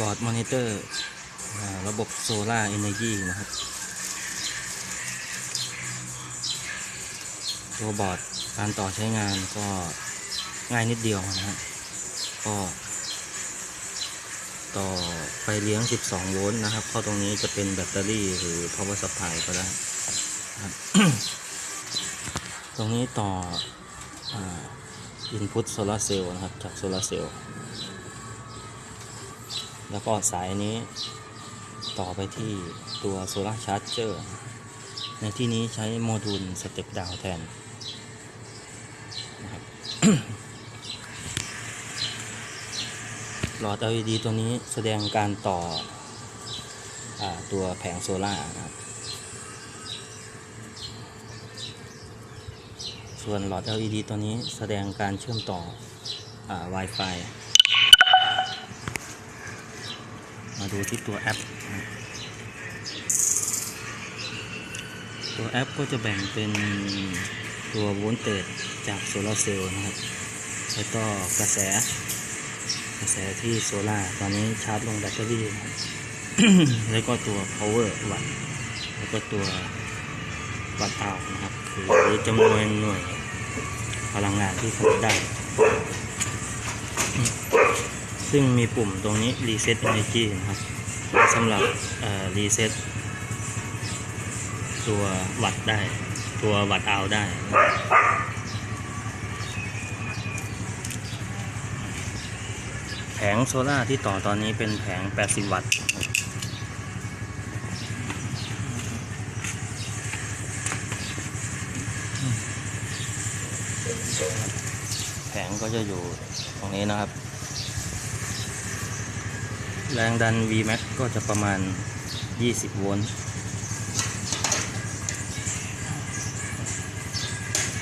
บอร์ดมอนิเตอร์ระบบโซลาร์เอเนจีนะครับ ตัวบอร์ดการต่อใช้งานก็ง่ายนิดเดียวนะฮะก็ต่อไฟเลี้ยง 12 โวลต์นะครับ เข้าตรงนี้จะเป็นแบตเตอรี่หรือ power supply ก็ได้ครับ ตรงนี้ต่ออ่า input solar cell นะครับ จากโซลาร์เซลล์ แล้วก็สายนี้ต่อไปที่ตัวโซลาร์ชาร์จเจอร์ในที่นี้ใช้โมดูลสเต็ปดาวแทนนะครับหลอด LED ตัวนี้แสดงการต่ออตัวแผงโซล่าร์นะครับ ส่วนหลอด LED ตัวนี้แสดงการเชื่อมต่ออ Wi-Fi มา ดูที่ตัวแอป ตัวแอปก็จะแบ่งเป็นตัวโวลเตจจากโซลาร์เซลล์นะครับ แล้วก็กระแส กระแสที่โซลาตอนนี้ชาร์จลงแบตเตอรี่นะครับแล้วก็ตัว power วัตต์แล้วก็ตัววัตต์เอานะครับหรือจำนวนหน่วยพลังงานที่ผลิตได้ ซึ่งมีปุ่มตรงนี้ reset energy นะครับสำหรับเอ่อ reset ตัววัตต์ได้ ตัววัตต์เอาได้ แผงโซล่าที่ต่อตอนนี้เป็นแผง 80 วัตต์นะครับแผงก็จะอยู่ตรงนี้นะครับ แรงดัน Vmax ก็จะประมาณ 20 โวลต์